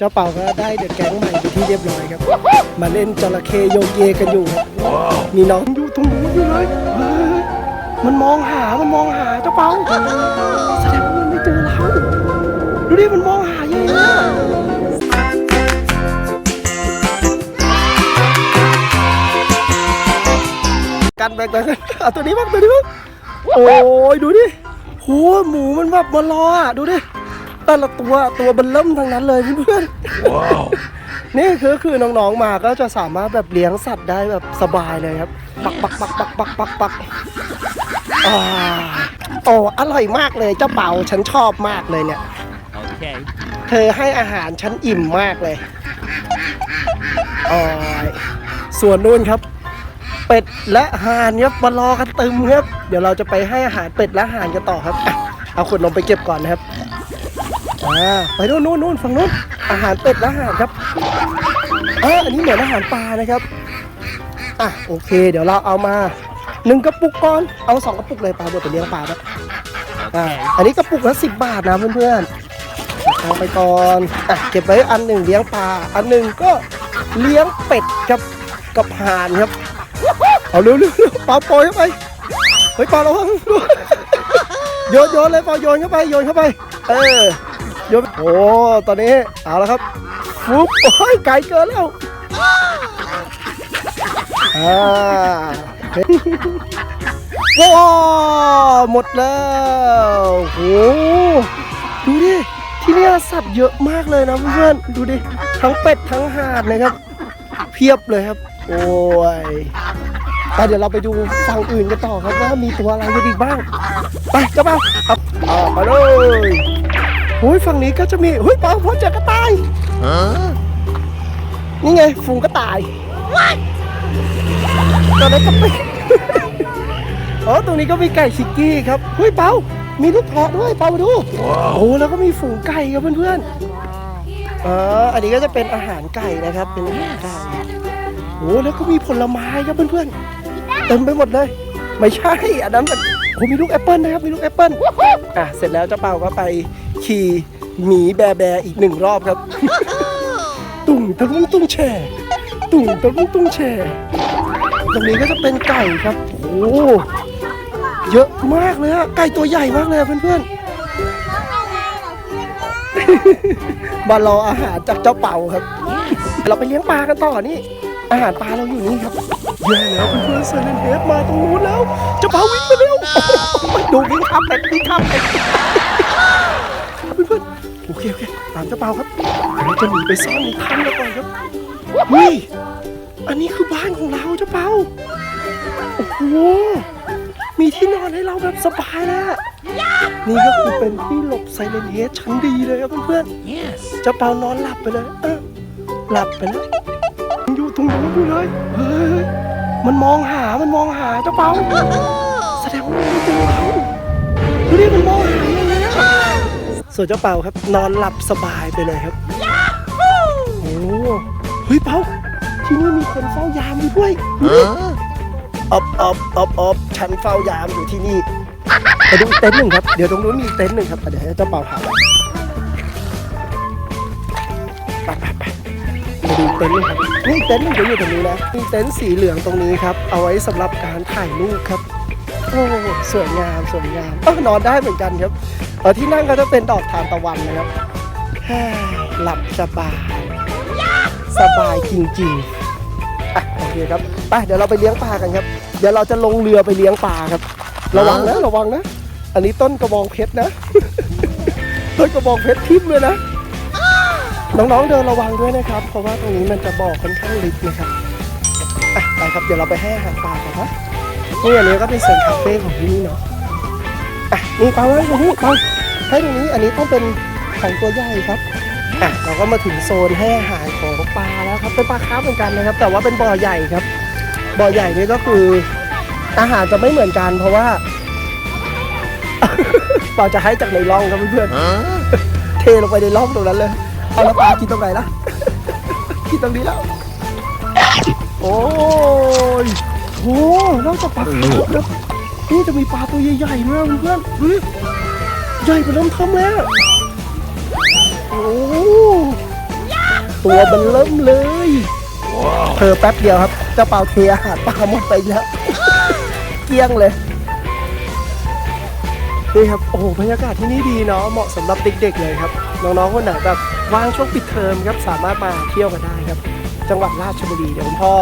เจ้าเป่าก็ได้เดอะแก๊งใหม่ไปนที่เรียบร้อยครับ มาเล่นจระเข้โยเยกันอยู่ครับมีน้องอยู่ตรงนู้นอยู่เลยเฮ้ยมันมองหา มันมองหาเจ้าเป่าแสดงว่ามันไม่เจอเราดูดิมันมองหาเยอะเลยอะกันแบกกันเอาตัวนี้บ้างตัวนี้บ้างโอ้ยดูดิโหหมูมันแบบมารออะดูดิ แต่ละตัวตัวมันเริ่มทั้งนั้นเลยเพื่อนๆนี่คือคือน้องๆมาก็จะสามารถแบบเลี้ยงสัตว์ได้แบบสบายเลยครับ ปักปักปักปักปักปักปักอ่าโอ้อร่อยมากเลยเจ้าเป่าฉันชอบมากเลยเนี่ย Okay. เธอให้อาหารฉันอิ่มมากเลยโอ้ยส่วนนู้นครับ เป็ดและห่านครับมารอกันตึมครับ เดี๋ยวเราจะไปให้อาหารเป็ดและห่านกันต่อครับอะเอาขวดนมไปเก็บก่อนนะครับ อ่าไปนู่นนู่นนู่นฝั่งนู้นอาหารเป็ดและอาหานครับอ่าอันนี้เหมือนอาหารปลานะครับอะโอเค เดี๋ยวเราเอามาหนึ่งกระปุกก่อนเอาสองกระปุกเลยปลาเดี๋ยวไปเลี้ยงปลานะอ่าอันนี้กระปุกละสิบบาทนะเพื่อนๆเอาไปก่อนอะเก็บไว้อันหนึ่งเลี้ยงปลาอันหนึ่งก็เลี้ยงเป็ดกับกับห่านครับเอาเร็วๆเร็วปลาปล่อยเข้าไปเฮ้ยปลาระวังโยนโยนเลยปลาโยนเข้าไปโยนเข้าไป เออ โยนโอ้ตอนนี้เอาล้วครับฟุ๊บโอ้ยไกลเกินแล้วอ่าเฮ้ยว้าวหมดแล้วโหดูดิที่นี่สัตว์เยอะมากเลยนะเพื่อนดูดิทั้งเป็ดทั้งห่านเลยครับ เพียบเลยครับ โอ้ยไปเดี๋ยวเราไปดูฝั่งอื่นกันต่อครับว่ามีตัวอะไรกันอีกบ้าง ไปเจ้าเปาเอาเอามาเลย โอ้ยฝั่งนี้ก็จะมีเฮ้ยเปาพ่อเจอกระต่ายนี่ไงฝูงกระต่ายตอนนั้นก็เป็นอ๋อตรงนี้ก็มีไก่ชิกกี้ครับเฮ้ยเปามีลูกเพาะด้วยเปามาดูโอ้แล้วก็มีฝูงไก่ครับเพื่อนๆอ๋ออันนี้ก็จะเป็นอาหารไก่นะครับ เป็นอาหารไก่โอ้แล้วก็มีผลไม้ครับเพื่อนๆเต็มไปหมดเลย ไม่ใช่อันนั้นมัน โอ้มีลูกแอปเปิลนะครับ มีลูกแอปเปิลอะ เสร็จแล้วเจ้าเปาก็ไปขี่หมีแบแบอีกหนึ่งรอบครับ ตุ่งตะลุงตุ้งแช่ตุ่งตะลุงตุ้งแช่ตรงนี้ก็จะเป็นไก่ครับ โอ้เยอะมากเลยอะไก่ตัวใหญ่มากเลยอะเพื่อนๆมารออาหารจากเจ้าเป่าครับ เราไปเลี้ยงปลากันต่อนี่ อาหารปลาเราอยู่นี่ครับแย่แล้วเพื่อนๆเซเลนเฮดมาตรงนู้นแล้วเจะพาวิ่งไปเร็วโอ้โหดูวิ่งข้ามเป็ดวิ่งข้ามเป็ดเพื่อนๆโอเคโอเคตามเจ้าเปาครับเราจะหนีไปซ่อนในถ้ำกันก่อนครับนี่อันนี้คือบ้านของเราเจ้าเปาโอ้โหมีที่นอนให้เราแบบสบายเลยอะนี่ก็คือเป็นที่หลบไซเลนเฮดชั้นดีเลยครับเพื่อนๆ Yes. เจ้าเปานอนหลับไปเลยเออหลับไปแล้วมันอยู่ ตรงนู้นอยู่เลยเฮ้ยมันมองหา มันมองหาเจ้าเปาแสดงว่ามันไม่เจอเราดูดิมันมองหาอย่างนี้อะส่วนเจ้าเปาครับ นอนหลับสบายไปเลยครับโอ้เฮ้ยเปาที่นี่มีคนเฝ้ายามอยู่ด้วยดูดิอบอบอบอบฉันเฝ้ายามอยู่ที่นี่ไปดูอีกเต็นท์หนึ่งครับ เดี๋ยวตรงนู้นมีอีกเต็นท์หนึ่งครับเดี๋ยวให้เจ้าเปาพาไปไปไปไปมาดูเต็นท์เลยครับ นี่เต็นท์มันจะอยู่ตรงนี้นะมีเต็นท์สีเหลืองตรงนี้ครับ เอาไว้สำหรับการถ่ายรูปครับ โอ้สวยงามสวยงามเออนอนได้เหมือนกันครับเออที่นั่งก็จะเป็นดอกทานตะวันนะครับ หลับสบาย สบายจริงๆอะโอเคครับไปเดี๋ยวเราไปเลี้ยงปลากันครับ เดี๋ยวเราจะลงเรือไปเลี้ยงปลาครับ ระวังนะระวังนะ อันนี้ต้นกระบองเพชรนะต้นกระบองเพชรทิ่มเลยนะ น้องๆเดินระวังด้วยนะครับ เพราะว่าตรงนี้มันจะบ่อค่อนข้างลึกนะครับอะไปครับเดี๋ยวเราไปให้อาหารปลากันนะนี่อันนี้ก็เป็นโซนคาเฟ่ของที่นี่เนาะอะนี่ปลาไว้ตรงนี้ปลาให้ตรงนี้อันนี้ต้องเป็นของตัวใหญ่ครับอะเราก็มาถึงโซนให้อาหารของปลาแล้วครับเป็นปลาคาร์ฟเหมือนกันนะครับ แต่ว่าเป็นบ่อใหญ่ครับ บ่อใหญ่นี่ก็คืออาหารจะไม่เหมือนกันเพราะว่าปลาจะให้จากในร่องครับเพื่อนๆเทลงไปในร่องตรงนั้นเลย เอาแล้วปลากินตรงไหนล่ะกินตรงนี้แล้ว โอ้ยโหนอกจากปลาขาวครับนี่จะมีปลาตัวใหญ่ๆด้วยเพื่อนๆดูดิใหญ่กว่าน้ำทอมแล้วโอ้ตัวมันเริ่มเลยเธอแป๊บเดียวครับเจ้าเปาเทอาหารปลาหมดไปแล้วเกลี้ยงเลยนี่ครับ โอ้โห บรรยากาศที่นี่ดีเนาะ เหมาะสำหรับเด็กๆเลยครับ น้องๆคนไหนแบบ ว่างช่วงปิดเทอมครับสามารถมาเที่ยวกันได้ครับ จังหวัดราชบุรีเดี๋ยวคุณพ่อ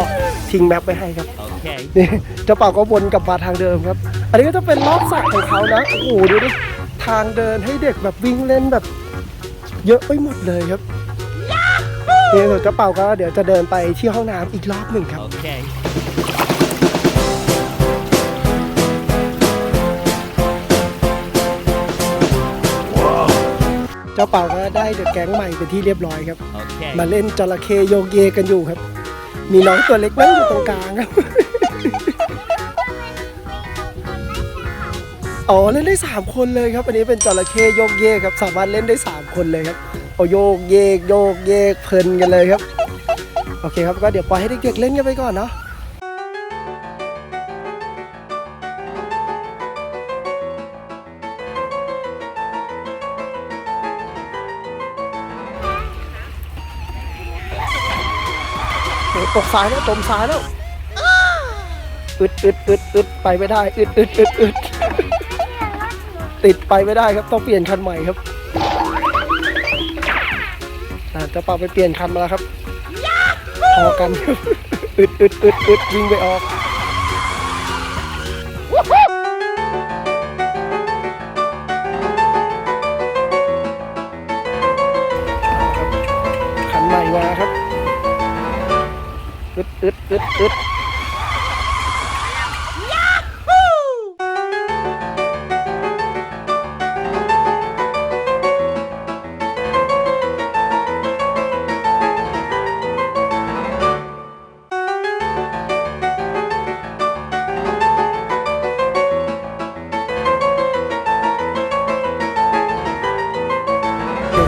ทิ้งแมปไว้ให้ครับ Okay. นี่เจ้าเป่าก็วนกลับมาทางเดิมครับ อันนี้ก็จะเป็นรอบสระของเขานะโอ้โหดูดิทางเดินให้เด็กแบบวิ่งเล่นแบบ เยอะไปหมดเลยครับนี่ส่วนเจ้าเป่าก็เดี๋ยวจะเดินไปที่ห้องน้ำอีกรอบหนึ่งครับ เจ้าเป่าก็ได้เดอะแก๊งใหม่เป็นที่เรียบร้อยครับ Okay. มาเล่นจระเข้โยกเยกันอยู่ครับ มีน้องตัวเล็กนั่งอยู่ตรงกลางครับ อ๋อเล่นได้ 3 คนเลยครับ อันนี้เป็นจระเข้โยกเยกครับ สามารถเล่นได้ 3 คนเลยครับโอโยกเยกโยกเยกเพลินกันเลยครับ โอเคครับก็เดี๋ยวปล่อยให้เด็กๆเล่นกันไปก่อนเนาะ ตกซ้ายแล้วตมซ้ายแล้วอึดอึดอึดอึดไปไม่ได้อึดอึดอึดอึดติดไปไม่ได้ครับต้องเปลี่ยนคันใหม่ครับอ่าจะเป่าไปเปลี่ยนคันมาแล้วครับพอกันครับอึดอึดอึดอึดวิ่งไปออกคันใหม่มาครับ อึดอึดอึดอึด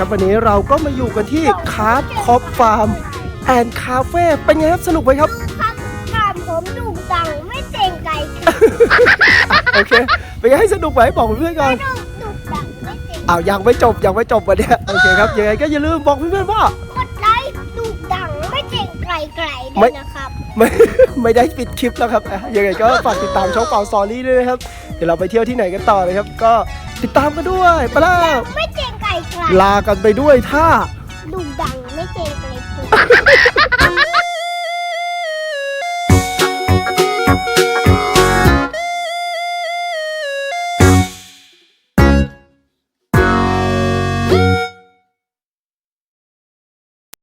ครับวันนี้เราก็มาอยู่กันที่คาร์ดคอปฟาร์ม แอนด์คาเฟ่เป็นไงครับสนุกไหมครับ ครับถามผมดุดังไม่เจงไก่โอเคเป็นไงให้สนุกไหมบอกเพื่อนๆก่อนดุดุดังไม่เจงอ้าวยังไม่จบยังไม่จบวันเนี้ยโอเคครับยังไงก็อย่าลืมบอกเพื่อนๆว่ากดไลค์ดุดังไม่เจงไก่ไก่ไม่ด้วยนะครับ ไม่ไม่ได้ปิดคลิปแล้วครับอะยังไงก็ฝากติดตามช่องเป่าสอรี่ด้วยนะครับ เดี๋ยวเราไปเที่ยวที่ไหนกันต่อเลยครับ ก็ติดตามกันด้วยไปแล้วไม่เจงไก่ไก่ลากันไปด้วยท่า